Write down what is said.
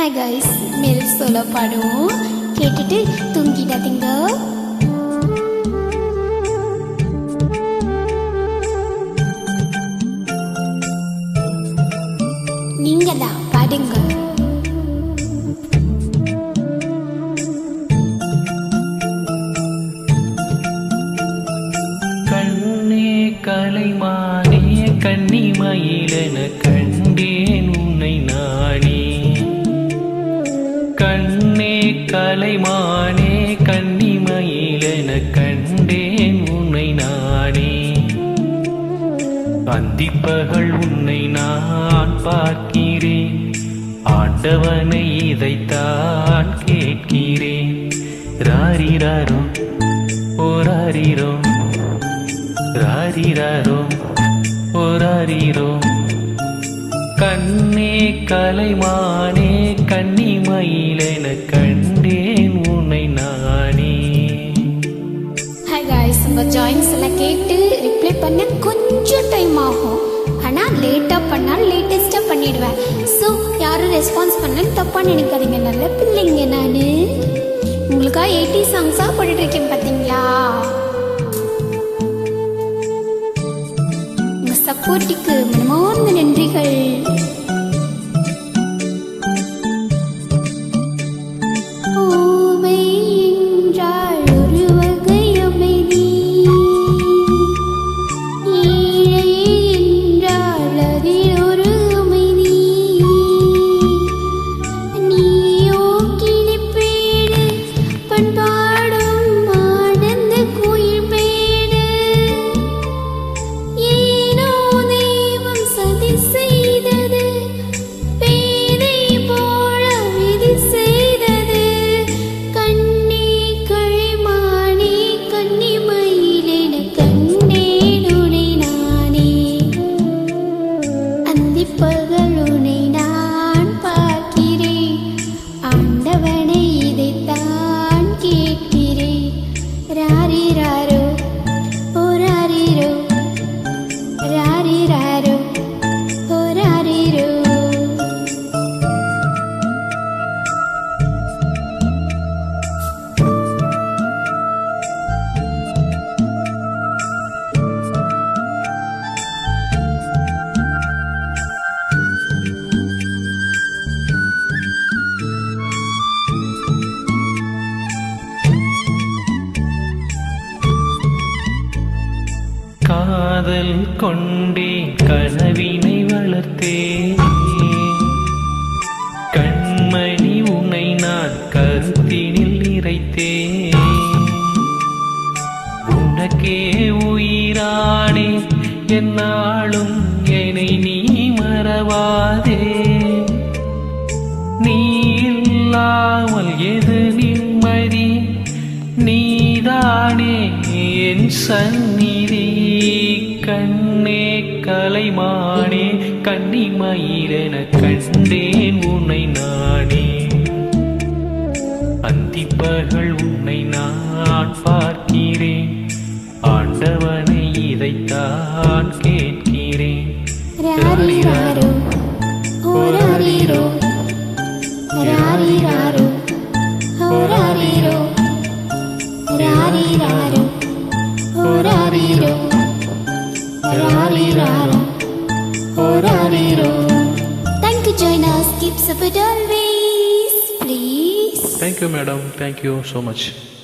Hi guys மேல் சொல்ல பாடுவோம். கேட்டுட்டு தூங்கிடாதீங்க நீங்க தான் பாடுங்க. கண்ணே கலைமானே கன்னிமயிலன கண்டே. கண்ணே கலைமானே கன்னிமயிலென கண்டேன் உன்னை நானே. அந்திப்பகல் உன்னை நான் பார்க்கிறேன். ஆண்டவனை இதைத்தான் கேட்கிறேன். ராரிராரோ ஓராரிரோ ராரிராரோ ஓராரிரோ கண்ணே கலைமானே கன்னிமயிலென கண்டேன் உன்னை நானே. ஹாய் கைஸ் உங்கள் ஜாயின்ஸ் எல்லாம் கேட்டு ரிப்ளை பண்ண கொஞ்சம் டைம் ஆகும். ஆனால் லேட்டாக பண்ணால் லேட்டஸ்ட்டாக பண்ணிடுவேன். ஸோ யாரும் ரெஸ்பான்ஸ் பண்ணாலும் தப்பாக நினைக்காதீங்க. நல்ல பிள்ளைங்க நான். உங்களுக்காக எயிட்டி சாங்ஸாக போட்டுட்ருக்கேன் பார்த்தீங்களா உங்கள் சப்போர்ட்டுக்கு மனமார்ந்த நன்றிகள். அந்திப்பகல் உனை காதல் கொண்டே கனவினை வளர்த்தேன் கண்மணி உனை நான் கருத்தினில் நிறைத்தேன் உனக்கே உயிரானே என்னாலும் என்னை நீ மறவாதே. நீ இல்லாமல் எது நிம்மதி? நீதானே என் சந்நிதி. கண்ணே கலைமானே கன்னிமயிலென கண்டேன் உன்னை நானே. அந்திப்பகல் உன்னை நான் பார்க்கிறேன் ஆண்டவனை இதைத்தான் கேட்கிறேன். ராரிராரோ ஓராரிரோ ராரிராரோ ஓராரிரோ ராரிராரோ ஓராரிரோ Thank you, join us. Keep support please. thank you madam thank you so much